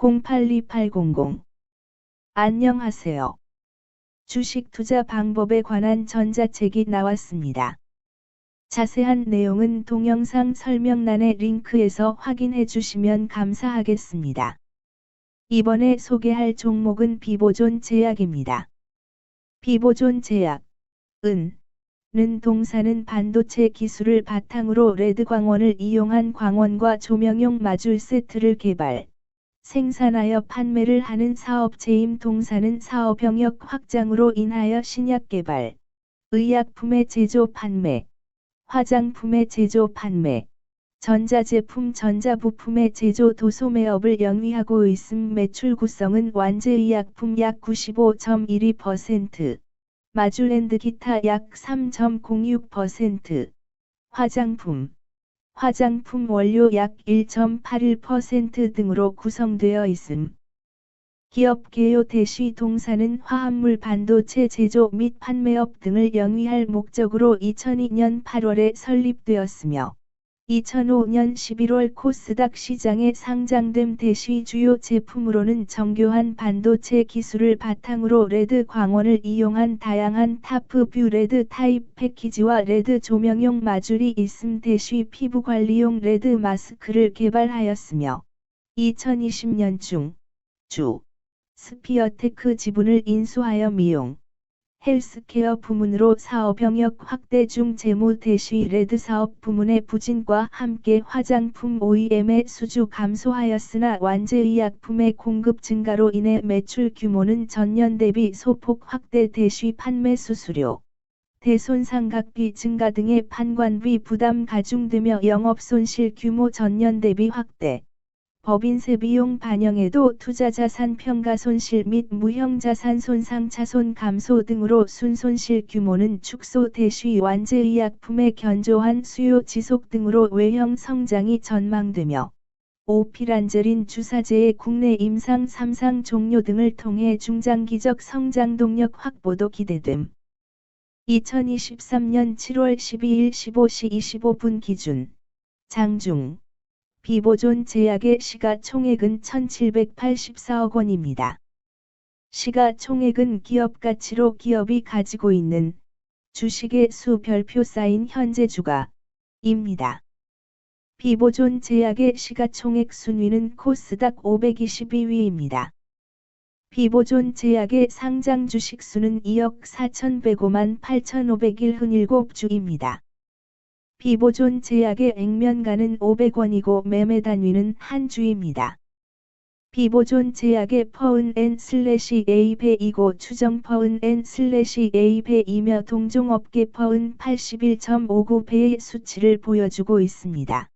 082800 안녕하세요. 주식 투자 방법에 관한 전자책이 나왔습니다. 자세한 내용은 동영상 설명란의 링크에서 확인해 주시면 감사하겠습니다. 이번에 소개할 종목은 비보존 제약입니다. 비보존 제약, 은, 는 동사는 반도체 기술을 바탕으로 레드 광원을 이용한 광원과 조명용 마줄 세트를 개발, 생산하여 판매를 하는 사업체임 동사는 사업 병역 확장으로 인하여 신약 개발, 의약품의 제조 판매, 화장품의 제조 판매, 전자제품 전자부품의 제조 도소매업을 영위하고 있음 매출 구성은 완제의약품 약 95.12%, 마줄랜드 기타 약 3.06%, 화장품, 화장품 원료 약 1.81% 등으로 구성되어 있음. 기업 개요 대시 동사는 화합물 반도체 제조 및 판매업 등을 영위할 목적으로 2002년 8월에 설립되었으며 2005년 11월 코스닥 시장에 상장됨 대시 주요 제품으로는 정교한 반도체 기술을 바탕으로 레드 광원을 이용한 다양한 타프뷰 레드 타입 패키지와 레드 조명용 마줄이 있음 대시 피부관리용 레드 마스크를 개발하였으며 2020년 중 주 스피어테크 지분을 인수하여 미용 헬스케어 부문으로 사업 병역 확대 중 재무 대시 레드 사업 부문의 부진과 함께 화장품 OEM의 수주 감소하였으나 완제의약품의 공급 증가로 인해 매출 규모는 전년 대비 소폭 확대 대시 판매 수수료, 대손상각비 증가 등의 판관비 부담 가중되며 영업 손실 규모 전년 대비 확대. 법인세 비용 반영에도 투자자산 평가 손실 및 무형자산 손상 차손 감소 등으로 순손실 규모는 축소 대시 완제의약품의 견조한 수요 지속 등으로 외형 성장이 전망되며 오피란제린 주사제의 국내 임상 3상 종료 등을 통해 중장기적 성장 동력 확보도 기대됨. 2023년 7월 12일 15시 25분 기준 장중 비보존 제약의 시가총액은 1784억 원입니다. 시가총액은 기업 가치로 기업이 가지고 있는 주식의 수 별표 쌓인 현재 주가입니다. 비보존 제약의 시가총액 순위는 코스닥 522위입니다. 비보존 제약의 상장 주식 수는 2억 4,105만 8,501흔 7주입니다. 비보존 제약의 액면가는 500원이고 매매 단위는 한 주입니다. 비보존 제약의 퍼은 N 슬래시 A 배이고 추정 퍼은 N 슬래시 A 배이며 동종업계 퍼은 81.59배의 수치를 보여주고 있습니다.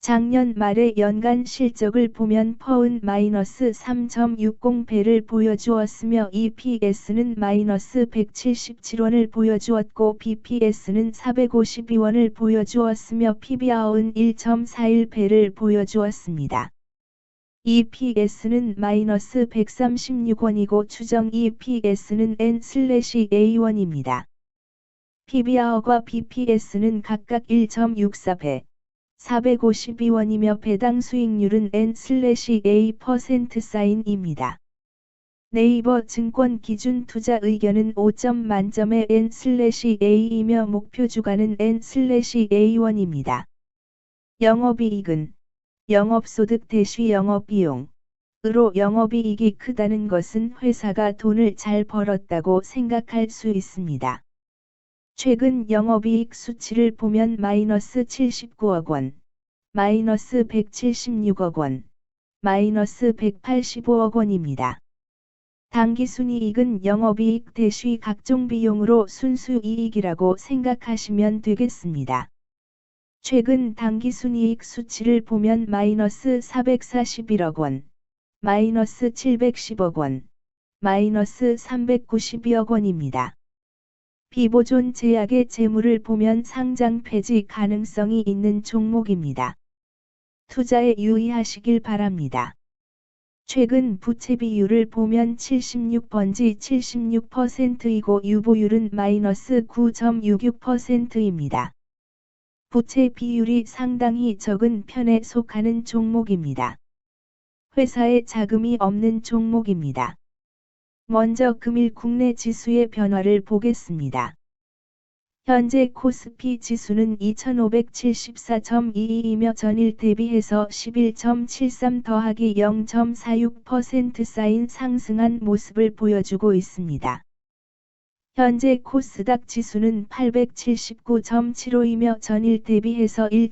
작년 말의 연간 실적을 보면 퍼은 마이너스 3.60배를 보여주었으며 EPS는 마이너스 177원을 보여주었고 BPS는 452원을 보여주었으며 PBR은 1.41배를 보여주었습니다. EPS는 마이너스 136원이고 추정 EPS는 N/A1입니다. PBR과 BPS는 각각 1.64배, 452원이며 배당 수익률은 N/A% 사인입니다. 네이버 증권 기준 투자 의견은 5점 만점의 N/A이며 목표 주가는 N/A1입니다. 영업이익은 영업소득 대시 영업비용 으로 영업이익이 크다는 것은 회사가 돈을 잘 벌었다고 생각할 수 있습니다. 최근 영업이익 수치를 보면 마이너스 79억 원, 마이너스 176억 원, 마이너스 185억 원입니다. 당기순이익은 영업이익 대시 각종 비용으로 순수이익이라고 생각하시면 되겠습니다. 최근 당기순이익 수치를 보면 마이너스 441억 원, 마이너스 710억 원, 마이너스 392억 원입니다. 비보존 제약의 재물을 보면 상장 폐지 가능성이 있는 종목입니다. 투자에 유의하시길 바랍니다. 최근 부채 비율을 보면 76번지 76%이고 유보율은 마이너스 9.66%입니다. 부채 비율이 상당히 적은 편에 속하는 종목입니다. 회사에 자금이 없는 종목입니다. 먼저 금일 국내 지수의 변화를 보겠습니다. 현재 코스피 지수는 2574.22이며 전일 대비해서 11.73 더하기 0.46% 쌓인 상승한 모습을 보여주고 있습니다. 현재 코스닥 지수는 879.75이며 전일 대비해서 1.